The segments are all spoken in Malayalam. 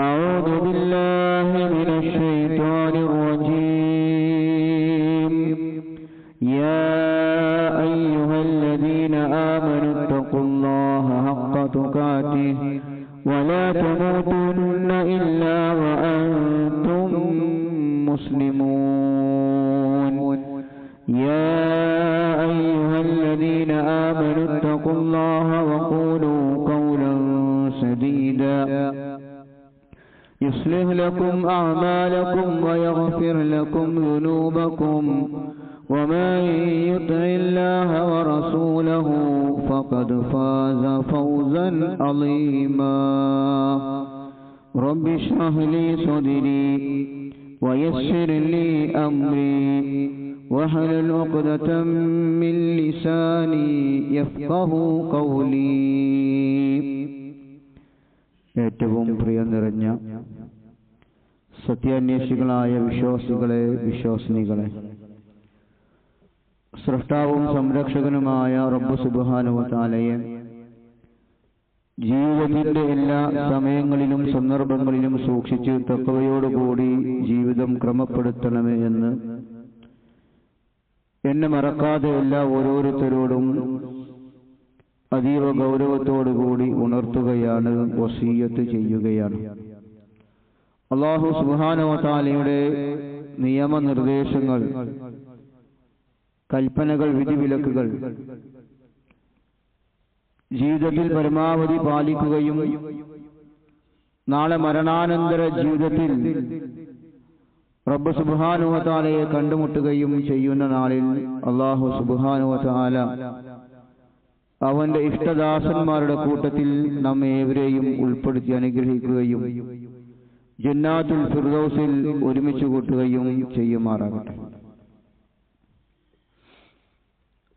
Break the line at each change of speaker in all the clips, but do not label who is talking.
أعوذ بالله من الشيطان الرجيم. يا أيها الذين آمنوا اتقوا الله حق تقاته ولا تموتن لكم أعمالكم ويغفر لكم ذنوبكم ومن يطع الله ورسوله فقد فاز فوزا عظيما رب اشرح لي صدري ويسر لي أمري واحلل عقدة من لساني يفقه قولي ഏറ്റവും പ്രിയ നിറഞ്ഞ സത്യാന്വേഷികളായ വിശ്വാസികളെ വിശ്വാസിനികളെ. സൃഷ്ടാവും സംരക്ഷകനുമായ റബ്ബു സുബാനുവത്താലയെ ജീവിതത്തിന്റെ എല്ലാ സമയങ്ങളിലും സന്ദർഭങ്ങളിലും സൂക്ഷിച്ച് തക്കവയോടുകൂടി ജീവിതം ക്രമപ്പെടുത്തണമേ എന്ന് എന്നെ മറക്കാതെ എല്ലാ ഓരോരുത്തരോടും അതീവ ഗൗരവത്തോടുകൂടി ഉണർത്തുകയാണ് വസീയത്ത് ചെയ്യുകയാണ്. അള്ളാഹു സുബാനവതാലയുടെ നിയമനിർദ്ദേശങ്ങൾ കൽപ്പനകൾ വിധിവിലക്കുകൾ ജീവിതത്തിൽ പരമാവധി പാലിക്കുകയും നാളെ മരണാനന്തര ജീവിതത്തിൽ റബ്ബ് സുബാനുവതാലയെ കണ്ടുമുട്ടുകയും ചെയ്യുന്ന നാളിൽ അള്ളാഹു സുബാനുവതാല അവന്റെ ഇഷ്ടദാസന്മാരുടെ കൂട്ടത്തിൽ നമ്മെ ഏവരെയും ഉൾപ്പെടുത്തി അനുഗ്രഹിക്കുകയും ജന്നാത്തുൽ ഫിർദൗസിൽ ഒരുമിച്ച് കൂട്ടുകയും ചെയ്യുമാറാകട്ടെ.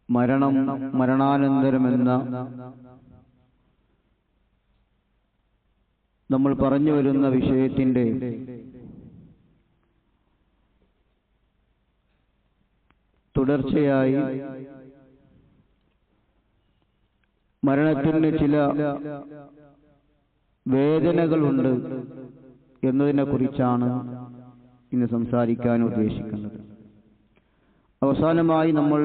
മരണം മരണാനന്തരമെന്ന നമ്മൾ പറഞ്ഞു വരുന്ന വിഷയത്തിന്റെ തുടർച്ചയായി മരണത്തിന് ചില വേദനകളുണ്ട്. എന്നതിനെ കുറിച്ചാണ് ഇന്ന് സംസാരിക്കാൻ ഉദ്ദേശിക്കുന്നത്. അവസാനമായി നമ്മൾ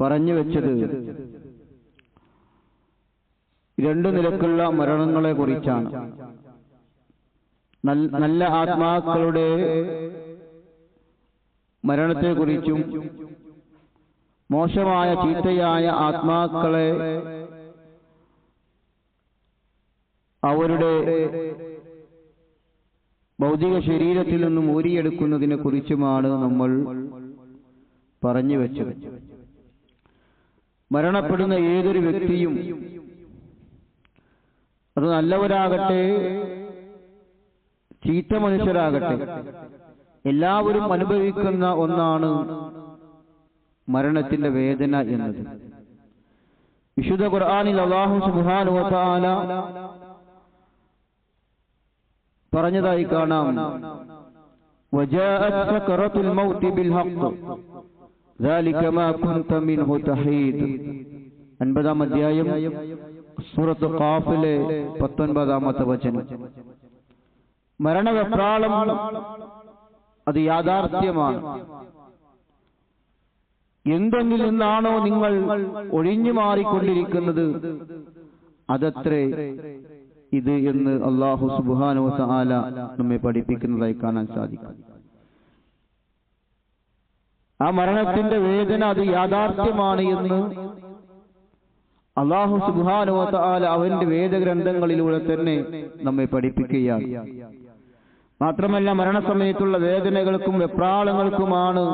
പറഞ്ഞു വെച്ചത് രണ്ടു നിലക്കുള്ള മരണങ്ങളെ കുറിച്ചാണ്. നല്ല ആത്മാക്കളുടെ മരണത്തെക്കുറിച്ചും മോശമായ ചീത്തയായ ആത്മാക്കളെ അവരുടെ ഭൗതിക ശരീരത്തിൽ നിന്നും ഊരിയെടുക്കുന്നതിനെ കുറിച്ചുമാണ് നമ്മൾ പറഞ്ഞു വെച്ചത്. മരണപ്പെടുന്ന ഏതൊരു വ്യക്തിയും അത് നല്ലവരാകട്ടെ ചീത്ത മനുഷ്യരാകട്ടെ എല്ലാവരും അനുഭവിക്കുന്ന ഒന്നാണ് മരണത്തിന്റെ വേദന എന്നത്. വിശുദ്ധ ഖുർആാനിൽ അള്ളാഹു തആല പറഞ്ഞതായി കാണാം وجاءت سكرة الموت بالحق ذلك ما كنت منه تحيد അൻപതാം അധ്യായം സൂറത്ത് ഖാഫിലെ പത്തൊൻപതാമത്തെ വചനം മരണവെപ്രാളം അത് യാഥാർത്ഥ്യമാണ് എന്തെങ്കിൽ നിന്നാണോ നിങ്ങൾ ഒഴിഞ്ഞു മാറിക്കൊണ്ടിരിക്കുന്നത് അതത്രേ ഇത് എന്ന് അള്ളാഹു സുബാനോ ആല നമ്മെ പഠിപ്പിക്കുന്നതായി കാണാൻ സാധിക്കും. ആ മരണത്തിന്റെ വേദന അത് യാഥാർത്ഥ്യമാണ് എന്ന് അള്ളാഹു സുബാനോ ആല അവന്റെ വേദഗ്രന്ഥങ്ങളിലൂടെ തന്നെ നമ്മെ പഠിപ്പിക്കുകയാണ്. മാത്രമല്ല മരണസമയത്തുള്ള വേദനകൾക്കും വെപ്രാളങ്ങൾക്കുമാണ്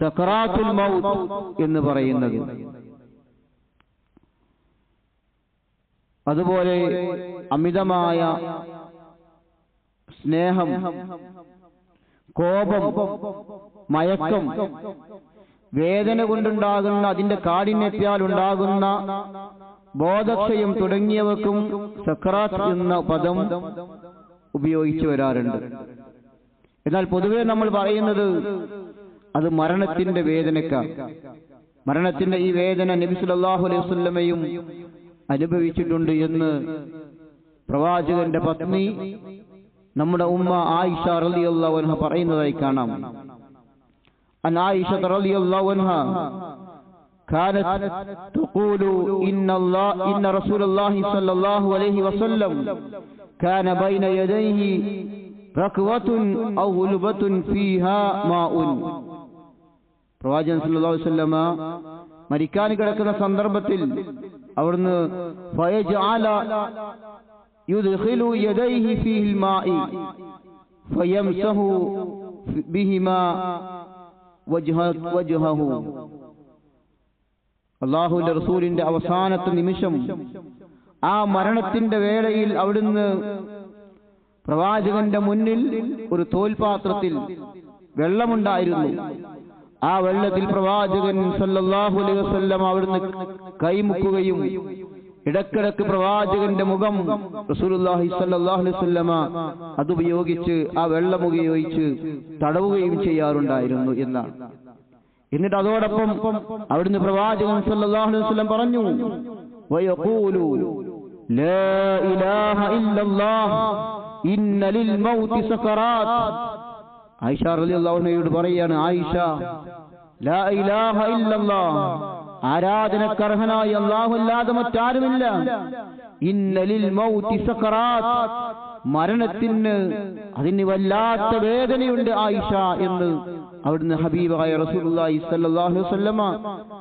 സക്രാത്തുൽ മൗത്ത് എന്ന് പറയുന്നത്. അതുപോലെ അമിതമായ സ്നേഹം കോപം മയക്കം വേദന കൊണ്ടുണ്ടാകുന്ന അതിന്റെ കാഠിന്യത്താൽ ഉണ്ടാകുന്ന ബോധക്ഷയം തുടങ്ങിയവക്കും സക്രാത്ത് എന്ന പദം ഉപയോഗിച്ചു വരാറുണ്ട്. എന്നാൽ പൊതുവെ നമ്മൾ പറയുന്നത് അത് മരണത്തിന്റെ വേദനക്കാണ് മരണത്തിന്റെ ഈ വേദന നബി അലൈഹി വസല്ലമയും അനുഭവിച്ചിട്ടുണ്ട് എന്ന് പ്രവാചകന്റെ പത്നി നമ്മുടെ ഉമ്മ ആയിഷ റളിയല്ലാഹു അൻഹ പറയുന്നതായി കാണാം അൻ ആയിഷ റളിയല്ലാഹു അൻഹ كانت تقول إن الله إن رسول الله صلى الله عليه وسلم كان بين يديه ركوة أو غلبة فيها ماء പ്രവാചകൻ സല്ലല്ലാഹു അലൈഹി വസല്ലമ മരിക്കാൻ കിടക്കുന്ന സന്ദർഭത്തിൽ അവിടുന്ന് അള്ളാഹുന്റെ റസൂലിന്റെ അവസാനത്തെ നിമിഷം ആ മരണത്തിന്റെ വേളയിൽ അവിടുന്ന് പ്രവാചകന്റെ മുന്നിൽ ഒരു തോൽപാത്രത്തിൽ വെള്ളമുണ്ടായിരുന്നു. ആ വെള്ളത്തിൽ പ്രവാചകൻ സല്ലല്ലാഹു അലൈഹി വസല്ലം അവിടുന്ന് കൈമുക്കുകയും ഇടക്കിടക്ക് പ്രവാചകന്റെ മുഖം വസല്ലമ അതുപയോഗിച്ച് ആ വെള്ളം ഉപയോഗിച്ച് തടവുകയും ചെയ്യാറുണ്ടായിരുന്നു എന്നാണ്. എന്നിട്ട് അതോടൊപ്പം അവിടുന്ന് പ്രവാചകൻ വസല്ലം പറഞ്ഞു ആയിഷ അൻഹയോട് പറയാണ് ആയിഷ ലാ ഇലാഹ ഇല്ലല്ലാഹ് ആരാധനക്കർഹനായി അല്ലാഹു അല്ലാതെ മറ്റാരുമില്ല. ഇന്നലിൽ മൗതി മരണത്തിന് അതിന് വല്ലാത്ത വേദനയുണ്ട് ആയിഷ എന്ന് അവിടുന്ന് ഹബീബായ അലൈഹി വസല്ലമ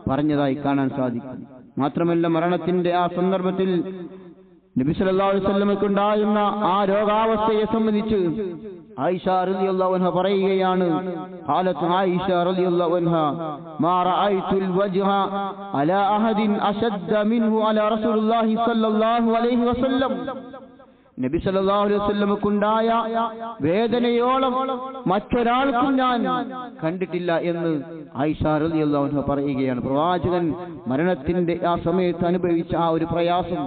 പറഞ്ഞതായി കാണാൻ സാധിക്കും. മാത്രമല്ല മരണത്തിന്റെ ആ സന്ദർഭത്തിൽ നബി സല്ലല്ലാഹു അലൈഹി ആ രോഗാവസ്ഥയെ സംബന്ധിച്ച് ആയിഷ റളിയല്ലാഹു അൻഹ പറയുകയാണ് ഖാലത്ത് عنها ما رأيت الوجه على أحد أشد منه على رسول الله صلى الله عليه وسلم. നബി സല്ലല്ലാഹു അലൈഹി വസല്ലമക്കുണ്ടായ വേദനയോളം മറ്റൊരാൾക്കും ഞാൻ കണ്ടിട്ടില്ല എന്ന് ആയിഷ റളിയല്ലാഹു അൻഹ പറയുകയാണ്. പ്രവാചകൻ മരണത്തിന്റെ ആ സമയത്ത് അനുഭവിച്ച ആ ഒരു പ്രയാസം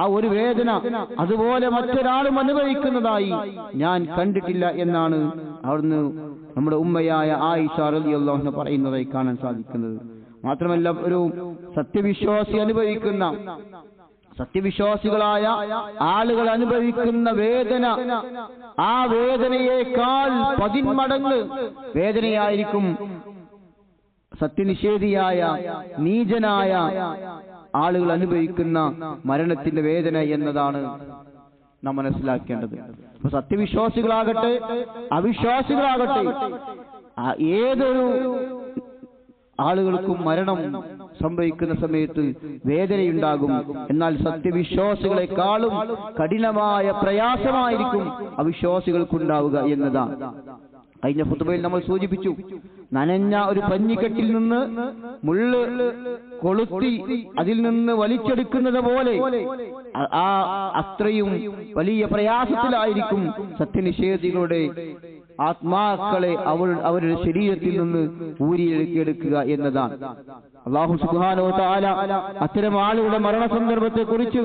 ആ ഒരു വേദന അതുപോലെ മറ്റൊരാളും അനുഭവിക്കുന്നതായി ഞാൻ കണ്ടിട്ടില്ല എന്നാണ് അവിടുന്ന് നമ്മുടെ ഉമ്മയായ ആയിഷ റളിയല്ലാഹു പറയുന്നതായി കാണാൻ സാധിക്കുന്നത്. മാത്രമല്ല ഒരു സത്യവിശ്വാസി അനുഭവിക്കുന്ന സത്യവിശ്വാസികളായ ആളുകൾ അനുഭവിക്കുന്ന വേദന ആ വേദനയേക്കാൾ പതിന്മടങ്ങ് വേദനയായിരിക്കും സത്യനിഷേധിയായ നീചനായ ആളുകൾ അനുഭവിക്കുന്ന മരണത്തിന്റെ വേദന എന്നതാണ് നാം മനസ്സിലാക്കേണ്ടത്. സത്യവിശ്വാസികളാകട്ടെ അവിശ്വാസികളാകട്ടെ ഏതൊരു ആളുകൾക്കും മരണം സംഭവിക്കുന്ന സമയത്ത് വേദനയുണ്ടാകും. എന്നാൽ സത്യവിശ്വാസികളെക്കാളും കഠിനമായ പ്രയാസമായിരിക്കും അവിശ്വാസികൾക്കുണ്ടാവുക എന്നതാണ്. കഴിഞ്ഞ ഫുതുബയിൽ നമ്മൾ സൂചിപ്പിച്ചു നനഞ്ഞ ഒരു പഞ്ഞിക്കെട്ടിൽ നിന്ന് മുള്ള് കൊളുത്തി അതിൽ നിന്ന് വലിച്ചെടുക്കുന്നത് പോലെ. ആ- അത്രയും വലിയ പ്രയാസത്തിലായിരിക്കും സത്യനിഷേധികളുടെ ആത്മാക്കളെ അവൾ അവരുടെ ശരീരത്തിൽ നിന്ന് ഊരിയെടുക്കുക എന്നതാണ്. അള്ളാഹു സുബാനോ താല അത്തരം ആളുകളുടെ മരണ സന്ദർഭത്തെ കുറിച്ച്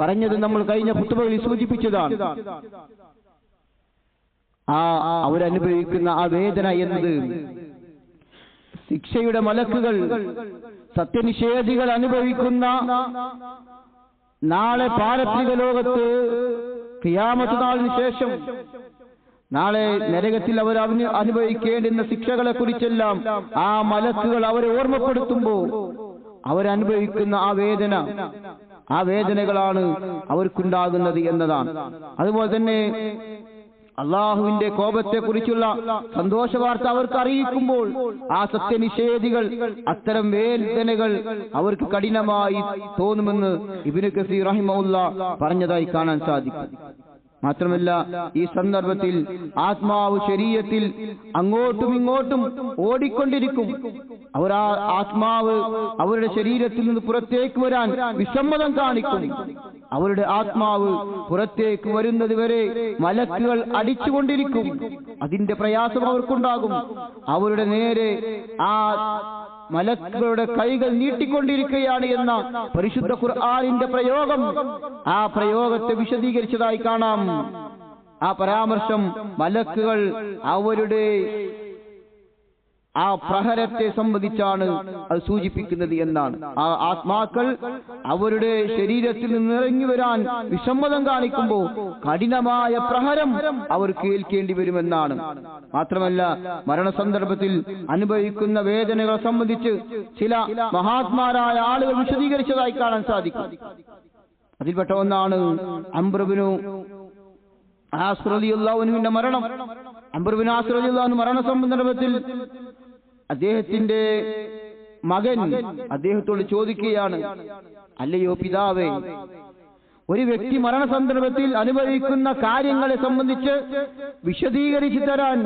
പറഞ്ഞത് നമ്മൾ കഴിഞ്ഞ പുത്തുവകളിൽ സൂചിപ്പിച്ചതാണ്. ആ അവരനുഭവിക്കുന്ന ആ വേദന എന്നത്. ശിക്ഷയുടെ മലക്കുകൾ സത്യനിഷേധികൾ അനുഭവിക്കുന്ന നാളെ പാരത്രിക ലോകത്ത് കിയാമത്ത് നാളിന് ശേഷം നാളെ നരകത്തിൽ അവർ അനുഭവിക്കേണ്ടുന്ന ശിക്ഷകളെ കുറിച്ചെല്ലാം ആ മലക്കുകൾ അവരെ ഓർമ്മപ്പെടുത്തുമ്പോൾ അവരനുഭവിക്കുന്ന ആ വേദന ആ വേദനകളാണ് അവർക്കുണ്ടാകുന്നത് എന്നതാണ്. അതുപോലെ തന്നെ അള്ളാഹുവിന്റെ കോപത്തെ കുറിച്ചുള്ള സന്തോഷ വാർത്ത അവർക്ക് അറിയിക്കുമ്പോൾ ആ സത്യനിഷേധികൾ അത്തരം വേദനകൾ അവർക്ക് കഠിനമായി തോന്നുമെന്ന് ഇബിന് കസീർ റഹിമുല്ല പറഞ്ഞതായി കാണാൻ സാധിക്കും. മാത്രമല്ല ഈ സന്ദർഭത്തിൽ ആത്മാവ് ശരീരത്തിൽ അങ്ങോട്ടും ഇങ്ങോട്ടും ഓടിക്കൊണ്ടിരിക്കും. അവർ ആ ആത്മാവ് അവരുടെ ശരീരത്തിൽ നിന്ന് പുറത്തേക്ക് വരാൻ വിസമ്മതം കാണിക്കും. അവരുടെ ആത്മാവ് പുറത്തേക്ക് വരുന്നത് വരെ മലക്കുകൾ അടിച്ചുകൊണ്ടിരിക്കും. അതിന്റെ പ്രയാസം അവർക്കുണ്ടാകും. അവരുടെ നേരെ ആ മലക്കുകളുടെ കൈകൾ നീട്ടിക്കൊണ്ടിരിക്കുകയാണ് എന്ന പരിശുദ്ധ ഖുർആാനിന്റെ പ്രയോഗം. ആ പ്രയോഗത്തെ വിശദീകരിച്ചതായി കാണാം. ആ പരാമർശം മലക്കുകൾ അവരുടെ ആ പ്രഹരത്തെ സംബന്ധിച്ചാണ് അത് സൂചിപ്പിക്കുന്നത് എന്നാണ്. ആ ആത്മാക്കൾ അവരുടെ ശരീരത്തിൽ നിന്ന് ഇറങ്ങി വരാൻ വിസമ്മതം കാണിക്കുമ്പോൾ കഠിനമായ പ്രഹരം അവർ കേൾക്കേണ്ടി വരുമെന്നാണ്. മാത്രമല്ല മരണസന്ദർഭത്തിൽ അനുഭവിക്കുന്ന വേദനകളെ സംബന്ധിച്ച് ചില മഹാത്മാരായ ആളുകൾ വിശദീകരിച്ചതായി കാണാൻ സാധിക്കും. അതിൽപ്പെട്ട ഒന്നാണ് അംബ്രബിനു ആസ്രലിയുള്ളവനുവിന്റെ മരണം. അംബർബിൻ ആശ്രതിയുള്ള മരണ സന്ദർഭത്തിൽ അദ്ദേഹത്തിന്റെ മകൻ അദ്ദേഹത്തോട് ചോദിക്കുകയാണ് അല്ലയോ പിതാവേ ഒരു വ്യക്തി മരണ സന്ദർഭത്തിൽ അനുഭവിക്കുന്ന കാര്യങ്ങളെ സംബന്ധിച്ച് വിശദീകരിച്ചു തരാൻ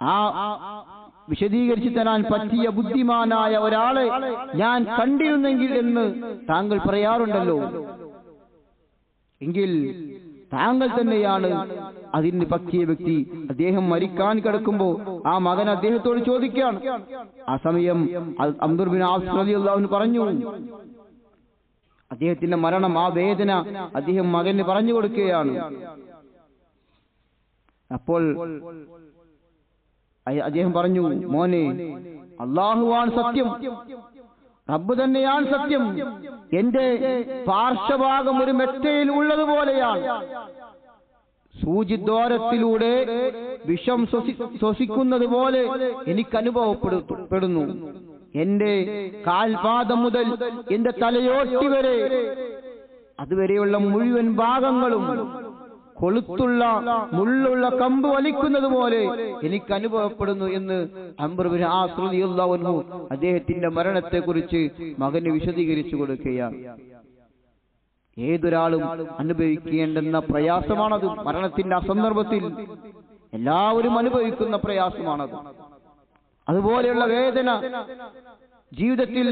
ആ വിശദീകരിച്ചു തരാൻ പറ്റിയ ബുദ്ധിമാനായ ഒരാളെ ഞാൻ കണ്ടിരുന്നെങ്കിൽ എന്ന് താങ്കൾ പറയാറുണ്ടല്ലോ. എങ്കിൽ താങ്കൾ തന്നെയാണ് അതിന് പറ്റിയ വ്യക്തി. അദ്ദേഹം മരിക്കാൻ കിടക്കുമ്പോ ആ മകൻ അദ്ദേഹത്തോട് ചോദിക്കുകയാണ്. ആ സമയം അബ്ദുർബിൻ ആസ്രലിയുള്ളവന് പറഞ്ഞു. അദ്ദേഹത്തിന്റെ മരണം ആ വേദന അദ്ദേഹം മകന് പറഞ്ഞു കൊടുക്കുകയാണ്. അപ്പോൾ അദ്ദേഹം പറഞ്ഞു മോനെ അള്ളാഹുവാണ് സത്യം. റബ്ബ് തന്നെയാണ് സത്യം. എന്റെ പാർശ്വഭാഗം ഒരു മെറ്റയിൽ ഉള്ളതുപോലെയാണ് സൂചിദ്വാരത്തിലൂടെ വിഷം ശ്വസി ശ്വസിക്കുന്നത് പോലെ എനിക്ക് അനുഭവപ്പെടുന്നു. എന്റെ കാൽപാദം മുതൽ എന്റെ തലയോട്ടി വരെ അതുവരെയുള്ള മുഴുവൻ ഭാഗങ്ങളും കൊളുത്തുള്ള മുള്ളുള്ള കമ്പ് വലിക്കുന്നത് പോലെ എനിക്ക് അനുഭവപ്പെടുന്നു എന്ന് അംബ്രബിന് ആ ശ്രുതിയുള്ളവന്നു അദ്ദേഹത്തിന്റെ മരണത്തെക്കുറിച്ച് മകന് വിശദീകരിച്ചു കൊടുക്കുകയാണ്. ഏതൊരാളും അനുഭവിക്കേണ്ടെന്ന പ്രയാസമാണത്. മരണത്തിന്റെ അസന്ദർഭത്തിൽ എല്ലാവരും അനുഭവിക്കുന്ന പ്രയാസമാണത്. അതുപോലെയുള്ള വേദന ജീവിതത്തിൽ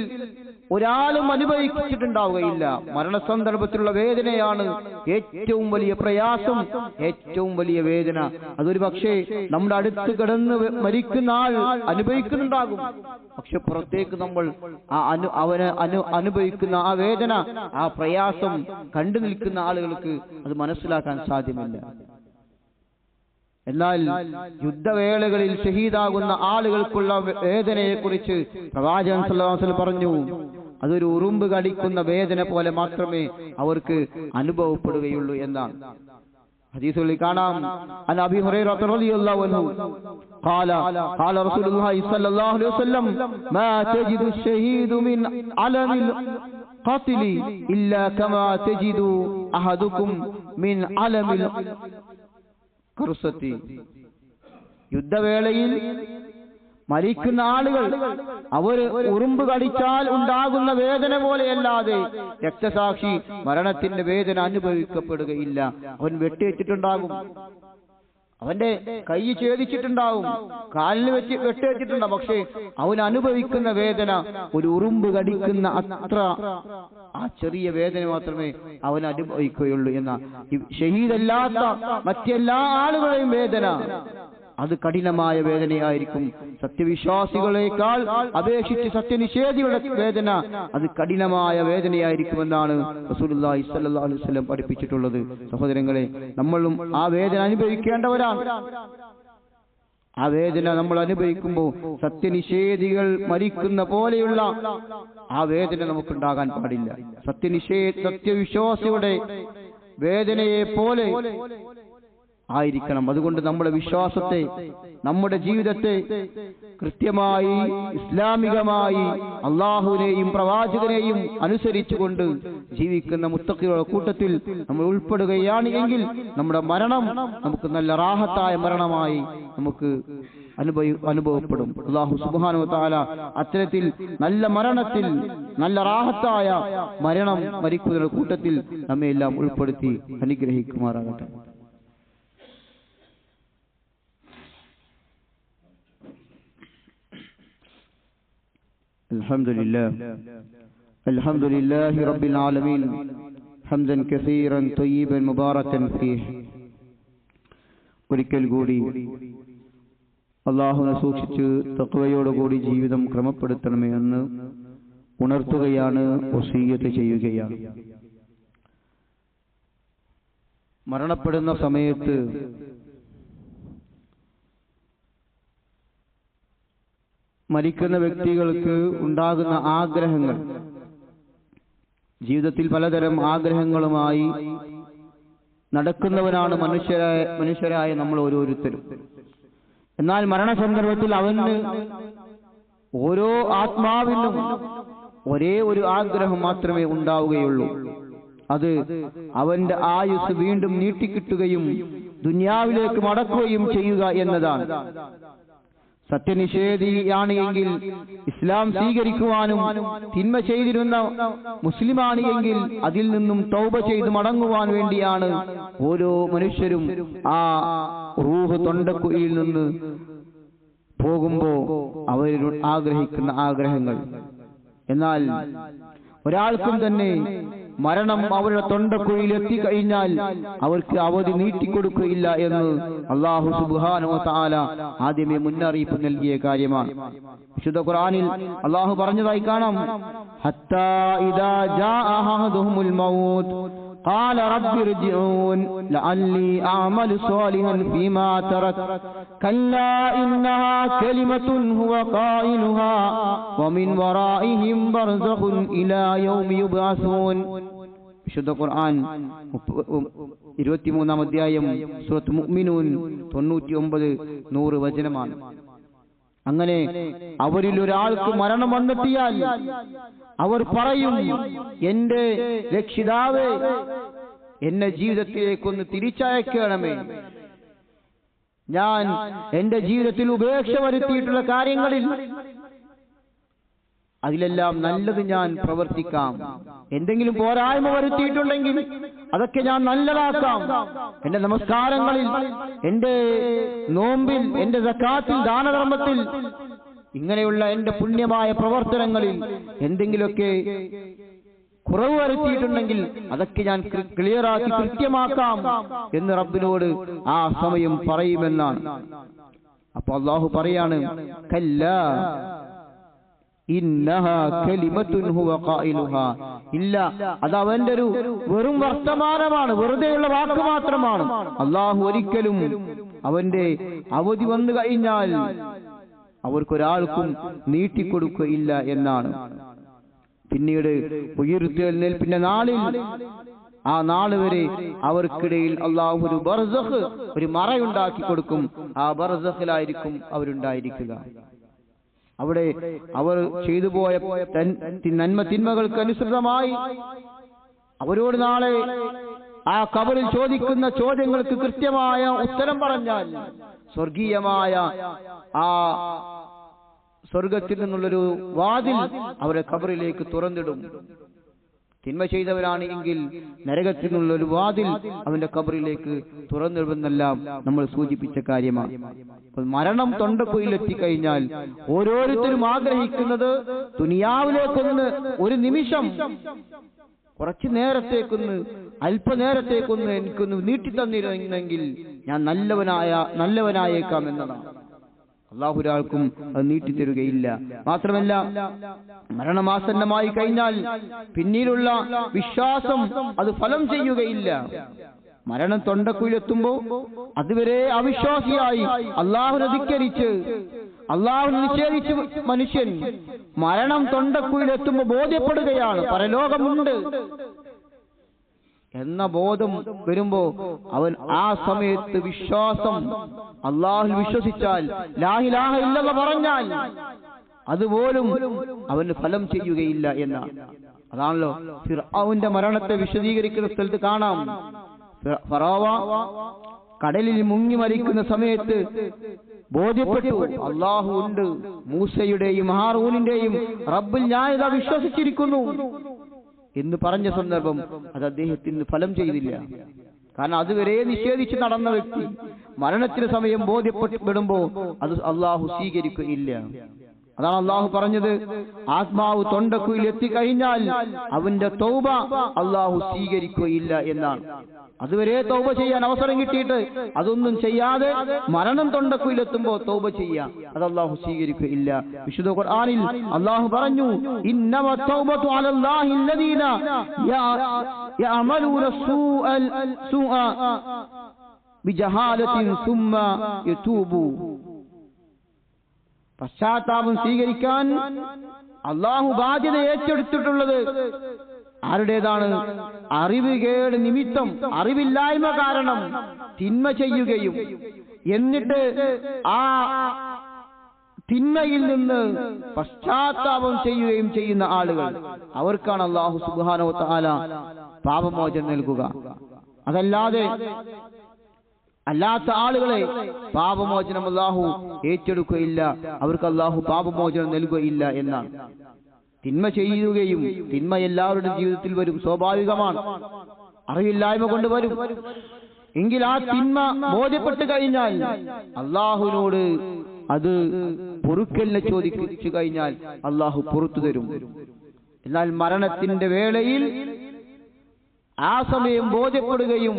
ഒരാളും അനുഭവിച്ചിട്ടുണ്ടാവുകയില്ല. മരണസന്ദർഭത്തിലുള്ള വേദനയാണ് ഏറ്റവും വലിയ പ്രയാസം ഏറ്റവും വലിയ വേദന. അതൊരു പക്ഷേ നമ്മുടെ അടുത്ത് കിടന്ന് മരിക്കുന്ന ആൾ അനുഭവിക്കുന്നുണ്ടാകും. പക്ഷെ പുറത്തേക്ക് നമ്മൾ ആ അനു അവന് അനു അനുഭവിക്കുന്ന ആ വേദന ആ പ്രയാസം കണ്ടു നിൽക്കുന്ന ആളുകൾക്ക് അത് മനസ്സിലാക്കാൻ സാധ്യമല്ല. എന്നാൽ യുദ്ധവേളകളിൽ ഷഹീദാകുന്ന ആളുകൾക്കുള്ള വേദനയെക്കുറിച്ച് പ്രവാചകൻ സല്ലാസിൽ പറഞ്ഞു. അതൊരു ഉറുമ്പ് കടിക്കുന്ന വേദന പോലെ മാത്രമേ അവർക്ക് അനുഭവപ്പെടുകയുള്ളൂ എന്നാണ്. ഹദീസുകളിൽ കാണാം. കുറുസത്തി. യുദ്ധവേളയിൽ മരിക്കുന്ന ആളുകൾ അവർ ഉറുമ്പ് കടിച്ചാൽ ഉണ്ടാകുന്ന വേദന പോലെയല്ലാതെ രക്തസാക്ഷി മരണത്തിന്റെ വേദന അനുഭവിക്കപ്പെടുകയില്ല. അവൻ വെട്ടിയേറ്റിട്ടുണ്ടാകും അവന്റെ കൈ ഛേദിച്ചിട്ടുണ്ടാവും. കാലിൽ വെച്ച് വെട്ടുവെച്ചിട്ടുണ്ടാവും പക്ഷേ അവൻ അനുഭവിക്കുന്ന വേദന ഒരു ഉറുമ്പ് കടിക്കുന്ന അത്ര. ആ ചെറിയ വേദന മാത്രമേ അവൻ അനുഭവിക്കുകയുള്ളൂ എന്ന ഷഹീദല്ലാത്ത മറ്റെല്ലാ ആളുകളെയും വേദന. അത് കഠിനമായ വേദനയായിരിക്കും. സത്യവിശ്വാസികളെക്കാൾ അപേക്ഷിച്ച് സത്യനിഷേധികളുടെ വേദന അത് കഠിനമായ വേദനയായിരിക്കുമെന്നാണ് റസൂലുള്ളാഹി സ്വല്ലല്ലാഹു അലൈഹി വസല്ലം പഠിപ്പിച്ചിട്ടുള്ളത്. സഹോദരങ്ങളെ നമ്മളും ആ വേദന അനുഭവിക്കേണ്ടവരാണ്. ആ വേദന നമ്മൾ അനുഭവിക്കുമ്പോൾ സത്യനിഷേധികൾ മരിക്കുന്ന പോലെയുള്ള ആ വേദന നമുക്കുണ്ടാകാൻ പാടില്ല. സത്യനിഷേ സത്യവിശ്വാസിയുടെ വേദനയെ പോലെ ആയിരിക്കണം. അതുകൊണ്ട് നമ്മുടെ വിശ്വാസത്തെ നമ്മുടെ ജീവിതത്തെ കൃത്യമായി ഇസ്ലാമികമായി അള്ളാഹുവിനെയും പ്രവാചകനെയും അനുസരിച്ചുകൊണ്ട് ജീവിക്കുന്ന മുത്തക്കികളുടെ കൂട്ടത്തിൽ നമ്മൾ ഉൾപ്പെടുകയാണ് എങ്കിൽ നമ്മുടെ മരണം നമുക്ക് നല്ല റാഹത്തായ മരണമായി നമുക്ക് അനുഭവ അനുഭവപ്പെടും. അള്ളാഹു സുബാനു താല അത്തരത്തിൽ നല്ല മരണത്തിൽ നല്ല റാഹത്തായ മരണം മരിക്കുന്ന കൂട്ടത്തിൽ നമ്മെ എല്ലാം ഉൾപ്പെടുത്തി അനുഗ്രഹിക്കുമാറാകട്ടെ. الحمد لله الحمد لله رب العالمين حمدا كثيرا طيبا مباركا فيه ഒരിക്കൽ കൂടി അള്ളാഹുനെ സൂക്ഷിച്ച് തക്വയോടുകൂടി ജീവിതം ക്രമപ്പെടുത്തണമേ എന്ന് ഉണർത്തുകയാണ് വസീയത്ത് ചെയ്യുകയാണ് മരണപ്പെടുന്ന സമയത്ത് മരിക്കുന്ന വ്യക്തികൾക്ക് ഉണ്ടാകുന്ന ആഗ്രഹങ്ങൾ. ജീവിതത്തിൽ പലതരം ആഗ്രഹങ്ങളുമായി നടക്കുന്നവരാണ് മനുഷ്യരായ മനുഷ്യരായ നമ്മൾ ഓരോരുത്തരും. എന്നാൽ മരണസന്ദർഭത്തിൽ അവന് ഓരോ ആത്മാവിനും ഒരേ ഒരു ആഗ്രഹം മാത്രമേ ഉണ്ടാവുകയുള്ളൂ. അത് അവന്റെ ആയുസ് വീണ്ടും നീട്ടിക്കിട്ടുകയും ദുന്യാവിലേക്ക് മടക്കുകയും ചെയ്യുക എന്നതാണ്. സത്യനിഷേധിയാണ് എങ്കിൽ ഇസ്ലാം സ്വീകരിക്കുവാനും തിന്മ ചെയ്തിരുന്ന മുസ്ലിമാണ് എങ്കിൽ അതിൽ നിന്നും തൗബ ചെയ്ത് മടങ്ങുവാൻ വേണ്ടിയാണ് ഓരോ മനുഷ്യരും ആ റൂഹ് തൊണ്ടക്കുയിൽ നിന്ന് പോകുമ്പോ അവർ ആഗ്രഹിക്കുന്ന ആഗ്രഹങ്ങൾ. എന്നാൽ ഒരാൾക്കും തന്നെ മരണം അവരുടെ തൊണ്ടക്കുഴിയിൽ എത്തിക്കഴിഞ്ഞാൽ അവർക്ക് അവധി നീട്ടിക്കൊടുക്കുകയില്ല എന്ന് അള്ളാഹു സുബാനോ താല ആദ്യമേ മുന്നറിയിപ്പ് നൽകിയ കാര്യമാണ് വിശുദ്ധ ഖുറാനിൽ അള്ളാഹു പറഞ്ഞതായി കാണാം ഹത്താ ഇദാ ജാഅ അഹദുഹുമുൽ മൗത്ത് قال رب ارجعون لعلي أعمل صالحا فيما ترك كلا إنها كلمة هو قائلها ومن ورائهم برزخ إلى يوم يبعثون വിശുദ്ധ ഖുർആൻ ഇരുപത്തിമൂന്നാം അധ്യായം സൂറത്ത് മുഅ്മിനൂൻ തൊണ്ണൂറ്റി ഒമ്പത് നൂറ് വചനമാണ് അങ്ങനെ അവരിൽ ഒരാൾക്ക് മരണം വന്നെത്തിയാൽ അവർ പറയും എന്റെ രക്ഷിതാവേ എന്നെ ജീവിതത്തിലേക്കൊന്ന് തിരിച്ചയക്കണമേ ഞാൻ എന്റെ ജീവിതത്തിൽ ഉപേക്ഷ വരുത്തിയിട്ടുള്ള കാര്യങ്ങളിൽ അതിലെല്ലാം നല്ലത് ഞാൻ പ്രവർത്തിക്കാം. എന്തെങ്കിലും പോരായ്മ വരുത്തിയിട്ടുണ്ടെങ്കിൽ അതൊക്കെ ഞാൻ നല്ലതാക്കാം. എന്റെ നമസ്കാരങ്ങളിൽ എന്റെ നോമ്പിൽ എന്റെ സക്കാത്തിൽ ദാനധർമ്മത്തിൽ ഇങ്ങനെയുള്ള എന്റെ പുണ്യമായ പ്രവർത്തനങ്ങളിൽ എന്തെങ്കിലുമൊക്കെ കുറവ് വരുത്തിയിട്ടുണ്ടെങ്കിൽ അതൊക്കെ ഞാൻ ക്ലിയറാക്കി കൃത്യമാക്കാം എന്ന് റബ്ബിനോട് ആ സമയം പറയുമെന്നാണ്. അപ്പൊ അള്ളാഹു പറയാണ് കല്ല ഇല്ല അത് അവന്റെ ഒരു വെറും വർത്തമാനമാണ് വെറുതെയുള്ള വാക്ക് മാത്രമാണ്. അള്ളാഹു ഒരിക്കലും അവന്റെ അവധി വന്നു കഴിഞ്ഞാൽ അവർക്കൊരാൾക്കും നീട്ടിക്കൊടുക്കുകയില്ല എന്നാണ്. പിന്നീട് ഉയർത്തെഴുന്നേൽപ്പിന്റെ നാളിൽ ആ നാൾ വരെ അവർക്കിടയിൽ അള്ളാഹു ഒരു ബർസഖ് ഒരു മറയുണ്ടാക്കി കൊടുക്കും. ആ ബർസഖിലായിരിക്കും അവരുണ്ടായിരിക്കുക. അവിടെ അവർ ചെയ്തു പോയ നന്മ തിന്മകൾക്ക് അനുസൃതമായി അവരോട് നാളെ ആ കബറിൽ ചോദിക്കുന്ന ചോദ്യങ്ങൾക്ക് കൃത്യമായ ഉത്തരം പറഞ്ഞാൽ സ്വർഗീയമായ ആ സ്വർഗത്തിൽ നിന്നുള്ളൊരു വാതിൽ അവരെ കബറിലേക്ക് തുറന്നിടും. തിന്മ ചെയ്തവരാണ് എങ്കിൽ നരകത്തിൽ നിന്നുള്ളൊരു വാതിൽ അവന്റെ കബറിലേക്ക് തുറന്നിടുമെന്നെല്ലാം നമ്മൾ സൂചിപ്പിച്ച കാര്യമാണ്. മരണം തൊണ്ടക്കുയിലെത്തിക്കഴിഞ്ഞാൽ ഓരോരുത്തരും ആഗ്രഹിക്കുന്നത് ദുനിയാവിലേക്കൊന്ന് ഒരു നിമിഷം കുറച്ചു നേരത്തേക്കൊന്ന് അല്പനേരത്തേക്കൊന്ന് എനിക്കൊന്ന് നീട്ടി തന്നിരുന്നെങ്കിൽ ഞാൻ നല്ലവനായ നല്ലവനായേക്കാം എന്നതാണ്. അള്ളാഹു ഒരാൾക്കും അത് നീട്ടി തരുകയില്ല. മാത്രമല്ല മരണമാസന്നമായി കഴിഞ്ഞാൽ പിന്നീടുള്ള വിശ്വാസം അത് ഫലം ചെയ്യുകയില്ല. മരണം തൊണ്ടക്കുയിലെത്തുമ്പോ അതുവരെ അവിശ്വാസിയായി അള്ളാഹു ധിക്കരിച്ച് അള്ളാഹു നിഷേധിച്ച് മനുഷ്യൻ മരണം തൊണ്ടക്കുയിലെത്തുമ്പോ ബോധ്യപ്പെടുകയാണ്. പരലോകമുണ്ട്. എന്ന ബോധം വരുമ്പോ അവൻ ആ സമയത്ത് വിശ്വാസം അള്ളാഹുൽ വിശ്വസിച്ചാൽ ലാഹിലാഹ ഇല്ലെന്ന് പറഞ്ഞാൽ അതുപോലും അവന് ഫലം ചെയ്യുകയില്ല എന്ന. അതാണല്ലോ ഫിർഔന്റെ മരണത്തെ വിശദീകരിക്കുന്ന സ്ഥലത്ത് കാണാം. ഫിറ- ഫറോവ കടലിൽ മുങ്ങി മരിക്കുന്ന സമയത്ത് ബോധ്യപ്പെട്ടു അള്ളാഹു ഉണ്ട് മൂസയുടെയും ഹാറൂനിന്റെയും റബ്ബിൽ ഞാൻ ഇതാ വിശ്വസിച്ചിരിക്കുന്നു. എന്ന് പറഞ്ഞ സന്ദർഭം അത് അദ്ദേഹത്തിന് ഫലം ചെയ്തില്ല. കാരണം അതുവരെ നിഷേധിച്ച് നടന്ന വ്യക്തി മരണത്തിന് സമയം ബോധ്യപ്പെടുമ്പോ അത് അള്ളാഹു സ്വീകരിക്കുകയില്ല. അതാണ് അള്ളാഹു പറഞ്ഞത്. ആത്മാവ് തൊണ്ടക്കുയിൽ എത്തിക്കഴിഞ്ഞാൽ അവന്റെ തൗബ അള്ളാഹു സ്വീകരിക്കുകയില്ല എന്നാണ്. അതുവരെ തൗബ ചെയ്യാൻ അവസരം കിട്ടിയിട്ട് അതൊന്നും ചെയ്യാതെ മരണം തൊണ്ടക്കുയിലെത്തുമ്പോ തൗബ ചെയ്യാം. അത് അള്ളാഹു സ്വീകരിക്കുകയില്ല. വിശുദ്ധ ഖുർആനിൽ അള്ളാഹു പറഞ്ഞു ഇന്നമ പശ്ചാത്താപം സ്വീകരിക്കാൻ അള്ളാഹു ബാധ്യത ഏറ്റെടുത്തിട്ടുള്ളത് ആരുടേതാണ്? അറിവുകേട് നിമിത്തം അറിവില്ലായ്മ കാരണം തിന്മ ചെയ്യുകയും എന്നിട്ട് ആ തിന്മയിൽ നിന്ന് പശ്ചാത്താപം ചെയ്യുകയും ചെയ്യുന്ന ആളുകൾ. അവർക്കാണ് അള്ളാഹു സുബാനോ താല പാപമോചനം നൽകുക. അതല്ലാതെ അല്ലാത്ത ആളുകളെ പാപമോചനം അള്ളാഹു ഏറ്റെടുക്കുകയില്ല. അവർക്ക് അള്ളാഹു പാപമോചനം നൽകുകയില്ല എന്നാണ്. തിന്മ ചെയ്യുകയും തിന്മ എല്ലാവരുടെ ജീവിതത്തിൽ വരും. സ്വാഭാവികമാണ്. അറിവില്ലായ്മ കൊണ്ട് വരും. എങ്കിൽ ആ തിന്മ ബോധ്യപ്പെട്ട് കഴിഞ്ഞാൽ അള്ളാഹുവിനോട് അത് പൊറുക്കലിനെ ചോദിച്ചു കഴിഞ്ഞാൽ അള്ളാഹു പുറത്തു തരും. എന്നാൽ മരണത്തിന്റെ വേളയിൽ ആ സമയം ബോധ്യപ്പെടുകയും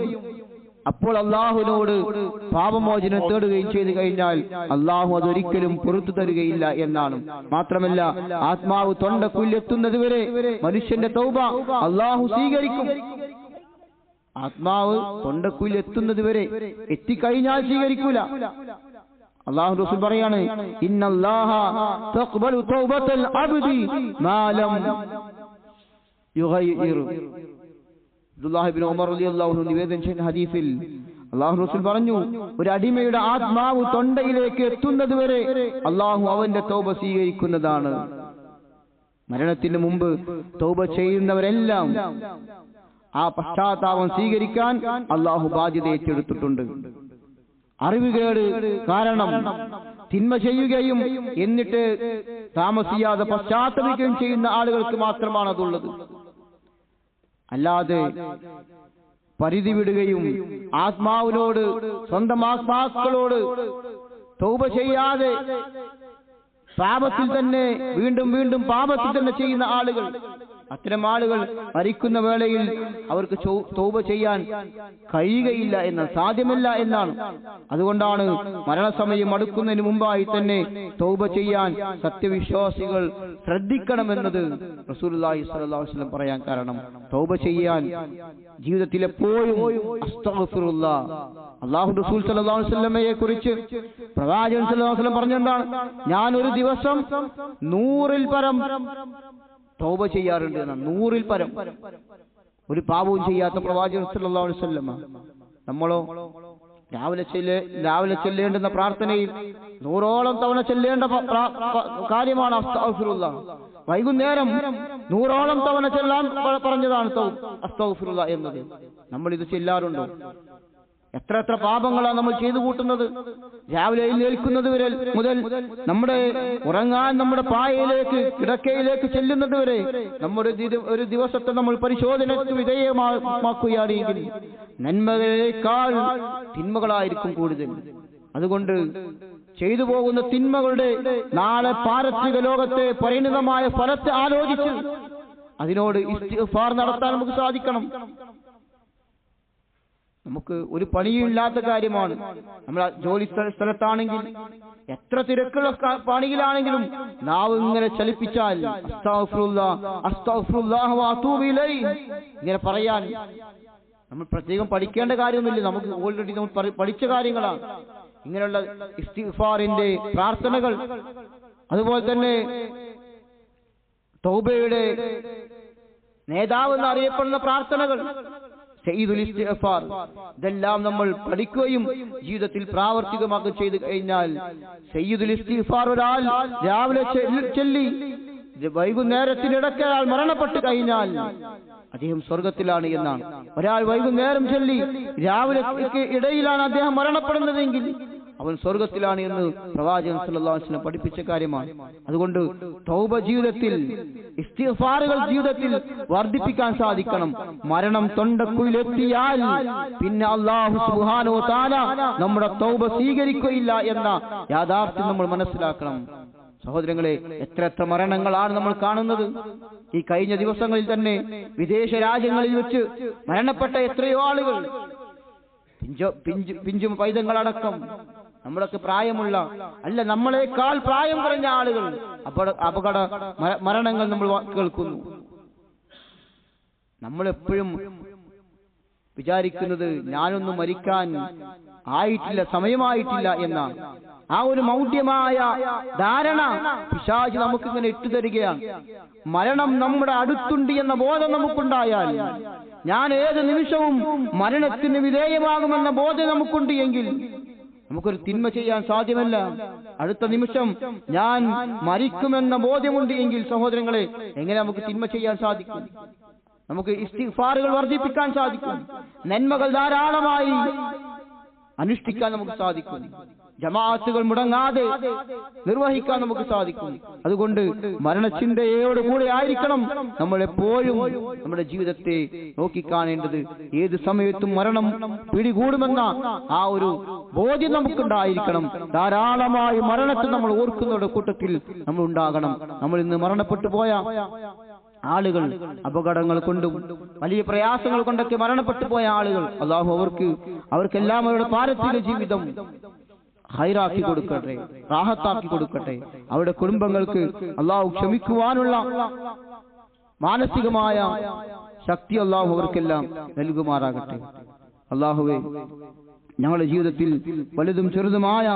അപ്പോൾ അള്ളാഹുവിനോട് പാപമോചനം തേടുകയും ചെയ്തു കഴിഞ്ഞാൽ അള്ളാഹു അതൊരിക്കലും പുറത്തു തരുകയില്ല എന്നാണ്. മാത്രമല്ല ആത്മാവ് തൊണ്ടക്കുല്ലെത്തുന്നത് വരെ മനുഷ്യന്റെ തൗബ അള്ളാഹു സ്വീകരിക്കും. ആത്മാവ് തൊണ്ടക്കുല്ലെത്തുന്നത് വരെ എത്തിക്കഴിഞ്ഞാൽ സ്വീകരിക്കൂല. അള്ളാഹു റസൂൽ പറയാണ് ഇന്നല്ലാഹ അബ്ദി മാ ലം യുഗയ്യിർ നിവേദനം ചെയ്യുന്ന ഹദീസിൽ അള്ളാഹു റസൂൽ പറഞ്ഞു ഒരു അടിമയുടെ ആത്മാവ് തൊണ്ടയിലേക്ക് എത്തുന്നത് വരെ അള്ളാഹു അവന്റെ തോപ സ്വീകരിക്കുന്നതാണ്. മരണത്തിന് മുമ്പ് തോപ ചെയ്യുന്നവരെല്ലാം ആ പശ്ചാത്താപം സ്വീകരിക്കാൻ അള്ളാഹു ബാധ്യത ഏറ്റെടുത്തിട്ടുണ്ട്. അറിവുകേട് കാരണം തിന്മ ചെയ്യുകയും എന്നിട്ട് താമസിയാതെ പശ്ചാത്തപിക്കുകയും ചെയ്യുന്ന ആളുകൾക്ക് മാത്രമാണ് അതുള്ളത്. അല്ലാതെ പരിധി വിടുകയും ആത്മാവിനോട് സ്വന്തം ആത്മാക്കളോട് തൗബ ചെയ്യാതെ പാപത്തിൽ തന്നെ വീണ്ടും വീണ്ടും പാപത്തിൽ തന്നെ ചെയ്യുന്ന ആളുകൾ. അത്തരം ആളുകൾ മരിക്കുന്ന വേളയിൽ അവർക്ക് തോപ ചെയ്യാൻ കഴിയുകയില്ല എന്ന സാധ്യമല്ല എന്നാണ്. അതുകൊണ്ടാണ് മരണസമയം അടുക്കുന്നതിന് മുമ്പായി തന്നെ തോപ ചെയ്യാൻ സത്യവിശ്വാസികൾ ശ്രദ്ധിക്കണമെന്നത് അലൈഹി വസല്ലം പറയാൻ കാരണം. തോപ ചെയ്യാൻ ജീവിതത്തിൽ എപ്പോഴും അള്ളാഹു റസൂൽ വസല്ലമയെ കുറിച്ച് പ്രവാചകൻ വസല്ലം പറഞ്ഞെന്താണ്? ഞാൻ ഒരു ദിവസം നൂറിൽ പരം തൗബ ചെയ്യാറുണ്ട് എന്നാണ്. നൂറിൽ പരം. ഒരു പാപവും ചെയ്യാത്ത പ്രവാചകൻ സല്ലല്ലാഹു അലൈഹി വസല്ലമ നമ്മളോ? രാവിലെ ചെല്ലെ രാവിലെ ചെല്ലേണ്ടുന്ന പ്രാർത്ഥനയിൽ നൂറോളം തവണ ചെല്ലേണ്ട കാര്യമാണ് വൈകുന്നേരം നൂറോളം തവണ ചെല്ലാൻ പറഞ്ഞതാണ് എന്നത്. നമ്മൾ ഇത് ചെല്ലാറുണ്ടോ? എത്ര എത്ര പാപങ്ങളാണ് നമ്മൾ ചെയ്തു കൂട്ടുന്നത്? രാവിലെ എഴുന്നേൽക്കുന്നത് വരെ മുതൽ നമ്മുടെ ഉറങ്ങാൻ നമ്മുടെ പായയിലേക്ക് കിടക്കയിലേക്ക് ചെല്ലുന്നത് വരെ നമ്മുടെ ഒരു ദിവസത്തെ നമ്മൾ പരിശോധനയ്ക്ക് വിധേയമാക്കുകയാണെങ്കിൽ നന്മകളേക്കാൾ തിന്മകളായിരിക്കും കൂടുതൽ. അതുകൊണ്ട് ചെയ്തു പോകുന്ന തിന്മകളുടെ നാളെ പാരത്രിക ലോകത്തെ പരിണിതമായ ഫലത്തെ ആലോചിച്ച് അതിനോട് നടത്താൻ നമുക്ക് സാധിക്കണം. നമുക്ക് ഒരു പണിയും ഇല്ലാത്ത കാര്യമാണ്. നമ്മൾ ജോലി സ്ഥലത്താണെങ്കിൽ എത്ര തിരക്കുള്ള പണിയിലാണെങ്കിലും നാവ് ഇങ്ങനെ ചലിപ്പിച്ചാൽ ഇങ്ങനെ പറയാൻ നമ്മൾ പ്രത്യേകം പഠിക്കേണ്ട കാര്യമൊന്നുമില്ല. നമുക്ക് ഓൾറെഡി നമ്മൾ പഠിച്ച കാര്യങ്ങളാണ്. ഇങ്ങനെയുള്ള ഇസ്തിഫാറിന്റെ പ്രാർത്ഥനകൾ. അതുപോലെ തന്നെ തൗബയുടെ നേതാവ് എന്നറിയപ്പെടുന്ന പ്രാർത്ഥനകൾ. ഇതെല്ലാം നമ്മൾ പഠിക്കുകയും ജീവിതത്തിൽ പ്രാവർത്തികമാക്കുകയും ചെയ്തു കഴിഞ്ഞാൽ സയ്യിദുൽ ഇസ്തിഫാർ ഒരാൾ രാവിലെ ചൊല്ലി- വൈകുന്നേരത്തിനിടയ്ക്ക് അയാൾ മരണപ്പെട്ട് കഴിഞ്ഞാൽ അദ്ദേഹം സ്വർഗത്തിലാണ് എന്നാണ്. ഒരാൾ വൈകുന്നേരം ചൊല്ലി രാവിലെ ഇടയിലാണ് അദ്ദേഹം മരണപ്പെടുന്നതെങ്കിൽ അവൻ സ്വർഗത്തിലാണ് എന്ന് പ്രവാചകൻ വസല്ലം പഠിപ്പിച്ച കാര്യമാണ്. അതുകൊണ്ട് തൗബ ജീവിതത്തിൽ ഇസ്തിഫാറുകൾ ജീവിതത്തിൽ വർദ്ധിപ്പിക്കാൻ സാധിക്കണം. മരണം തൊണ്ടക്കുയിലെത്തിയാൽ പിന്നെ അള്ളാഹു സുബ്ഹാനഹു വ തആല നമ്മുടെ തൗബ സ്വീകരിക്കുകയില്ല എന്ന യാഥാർത്ഥ്യം നമ്മൾ മനസ്സിലാക്കണം. സഹോദരങ്ങളെ എത്ര എത്ര മരണങ്ങളാണ് നമ്മൾ കാണുന്നത്? ഈ കഴിഞ്ഞ ദിവസങ്ങളിൽ തന്നെ വിദേശ രാജ്യങ്ങളിൽ വെച്ച് മരണപ്പെട്ട എത്രയോ ആളുകൾ പിഞ്ചു പിഞ്ചും പൈതങ്ങളടക്കം നമ്മളൊക്കെ പ്രായമുള്ള അല്ല നമ്മളെക്കാൾ പ്രായം കുറഞ്ഞ ആളുകൾ. അപകട അപകട മരണങ്ങൾ നമ്മൾ കേൾക്കുന്നു. നമ്മളെപ്പോഴും വിചാരിക്കുന്നത് ഞാനൊന്നും മരിക്കാൻ ആയിട്ടില്ല സമയമായിട്ടില്ല എന്നാണ് ആ ഒരു മൗഢ്യമായ ധാരണ പിശാച് നമുക്കിങ്ങനെ ഇട്ടുതരികയാണ് മരണം നമ്മുടെ അടുത്തുണ്ട് എന്ന ബോധം നമുക്കുണ്ടായാൽ ഞാൻ ഏത് നിമിഷവും മരണത്തിന് വിധേയമാകുമെന്ന ബോധം നമുക്കുണ്ട് എങ്കിൽ നമുക്കൊരു തിന്മ ചെയ്യാൻ സാധ്യമല്ല. അടുത്ത നിമിഷം ഞാൻ മരിക്കുമെന്ന ബോധ്യമുണ്ട് എങ്കിൽ സഹോദരങ്ങളെ എങ്ങനെ നമുക്ക് തിന്മ ചെയ്യാൻ സാധിക്കും? നമുക്ക് ഇസ്തിഫാറുകൾ വർദ്ധിപ്പിക്കാൻ സാധിക്കും. നന്മകൾ ധാരാളമായി അനുഷ്ഠിക്കാൻ നമുക്ക് സാധിക്കും. ജമാഅത്തുകൾ മുടങ്ങാതെ നിർവഹിക്കാൻ നമുക്ക് സാധിക്കും. അതുകൊണ്ട് മരണചിന്തയോട് കൂടെ ആയിരിക്കണം നമ്മൾ എപ്പോഴും നമ്മുടെ ജീവിതത്തെ നോക്കിക്കാണേണ്ടത് ഏത് സമയത്തും മരണം പിടികൂടുമെന്ന ആ ഒരു ബോധ്യം നമുക്കുണ്ടായിരിക്കണം. ധാരാളമായി മരണത്തെ നമ്മൾ ഓർക്കുന്നവരുടെ കൂട്ടത്തിൽ നമ്മൾ ഉണ്ടാകണം. നമ്മൾ ഇന്ന് മരണപ്പെട്ടു പോയ ആളുകൾ അപകടങ്ങൾ കൊണ്ടും വലിയ പ്രയാസങ്ങൾ കൊണ്ടൊക്കെ മരണപ്പെട്ടു പോയ ആളുകൾ അള്ളാഹു അവർക്ക് അവർക്കെല്ലാം അവരുടെ പാരത്തിന്റെ ജീവിതം ഹൈറാക്കി കൊടുക്കട്ടെ റാഹത്താക്കി കൊടുക്കട്ടെ. അവരുടെ കുടുംബങ്ങൾക്ക് അള്ളാഹു ക്ഷമിക്കുവാനുള്ള മാനസികമായ ശക്തി അള്ളാഹു അവർക്കെല്ലാം നൽകുമാറാകട്ടെ. അള്ളാഹുവെ ഞങ്ങളുടെ ജീവിതത്തിൽ വലുതും ചെറുതുമായ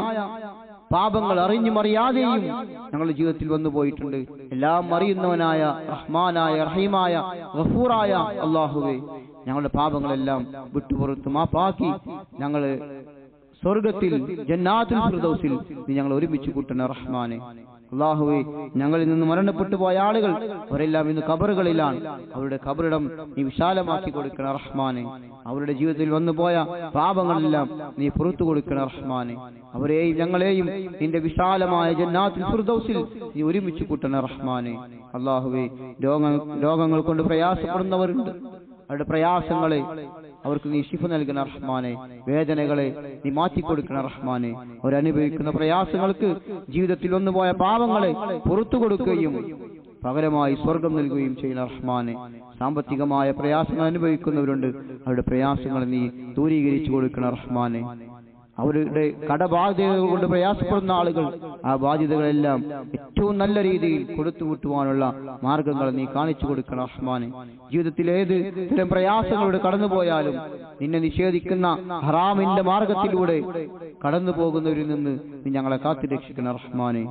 പാപങ്ങൾ അറിഞ്ഞും അറിയാതെയും ഞങ്ങളുടെ ജീവിതത്തിൽ വന്നു പോയിട്ടുണ്ട്. എല്ലാം അറിയുന്നവനായ റഹ്മാനായ റഹീമായ ഗഫൂറായ അള്ളാഹുവെ ഞങ്ങളുടെ പാപങ്ങളെല്ലാം വിട്ടുപുറത്ത് മാപ്പാക്കി ഞങ്ങൾ സ്വർഗത്തിൽ ജന്നാത്തുൽ ഫിർദൗസിൽ നീ ഞങ്ങൾ ഒരുമിച്ച് കൂട്ടണ റഹ്മാനെ. അള്ളാഹുവെ ഞങ്ങളിൽ നിന്ന് മരണപ്പെട്ടു പോയ ആളുകൾ അവരെല്ലാം ഇന്ന് കബറുകളിലാണ് അവരുടെ കബറിടം നീ വിശാലമാക്കി കൊടുക്കണ റഹ്മാനെ. അവരുടെ ജീവിതത്തിൽ വന്നു പോയ പാപങ്ങളെല്ലാം നീ പുറത്തു കൊടുക്കണ റഹ്മാനെ. അവരെയും ഞങ്ങളെയും നിന്റെ വിശാലമായ ജന്നാത്തിൽ ഫിർദൗസിൽ നീ ഒരുമിച്ച് കൂട്ടണ റഹ്മാനെ. അള്ളാഹുവെ രോഗ രോഗങ്ങൾ കൊണ്ട് പ്രയാസപ്പെടുന്നവരുണ്ട്. അവരുടെ പ്രയാസങ്ങളെ അവർക്ക് നീ ശിഫ നൽകണ റഹ്മാനെ വേദനകളെ നീ മാറ്റിക്കൊടുക്കണ റഹ്മാനെ. അവരനുഭവിക്കുന്ന പ്രയാസങ്ങൾക്ക് ജീവിതത്തിൽ ഒന്നുപോയ പാവങ്ങളെ പുറത്തു കൊടുക്കുകയും പകരമായി സ്വർഗം നൽകുകയും ചെയ്യുന്ന റഹ്മാനെ. സാമ്പത്തികമായ പ്രയാസങ്ങൾ അനുഭവിക്കുന്നവരുണ്ട്. അവരുടെ പ്രയാസങ്ങൾ നീ ദൂരീകരിച്ചു കൊടുക്കണ റഹ്മാനെ. അവരുടെ കടബാധ്യതകൊണ്ട് പ്രയാസപ്പെടുന്ന ആളുകൾ ആ ബാധ്യതകളെല്ലാം ഏറ്റവും നല്ല രീതിയിൽ കൊടുത്തു വിട്ടുവാനുള്ള മാർഗങ്ങൾ നീ കാണിച്ചു കൊടുക്കണം റഹ്മാനെ. ജീവിതത്തിൽ ഏത് തരം പ്രയാസങ്ങളോട് കടന്നുപോയാലും നിന്നെ നിഷേധിക്കുന്ന ഹറാമിന്റെ മാർഗത്തിലൂടെ കടന്നു പോകുന്നവരിൽ നിന്ന് നീ ഞങ്ങളെ കാത്തിരക്ഷിക്കണം റഹ്മാനെ.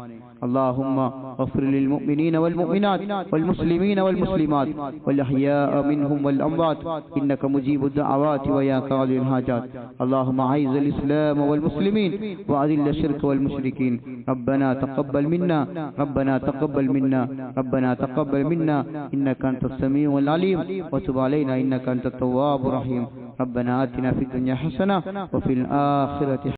اللهم اغفر للمؤمنين والمؤمنات والمسلمين والمسلمات والأحياء منهم والأموات إنك مجيب الدعوات ويا قاضي الحاجات اللهم أعز الإسلام والمسلمين وأذل الشرك والمشركين ربنا تقبل منا ربنا تقبل منا ربنا تقبل منا إنك أنت السميع العليم وتب علينا إنك أنت التواب الرحيم ربنا آتنا في الدنيا حسنة وفي الآخرة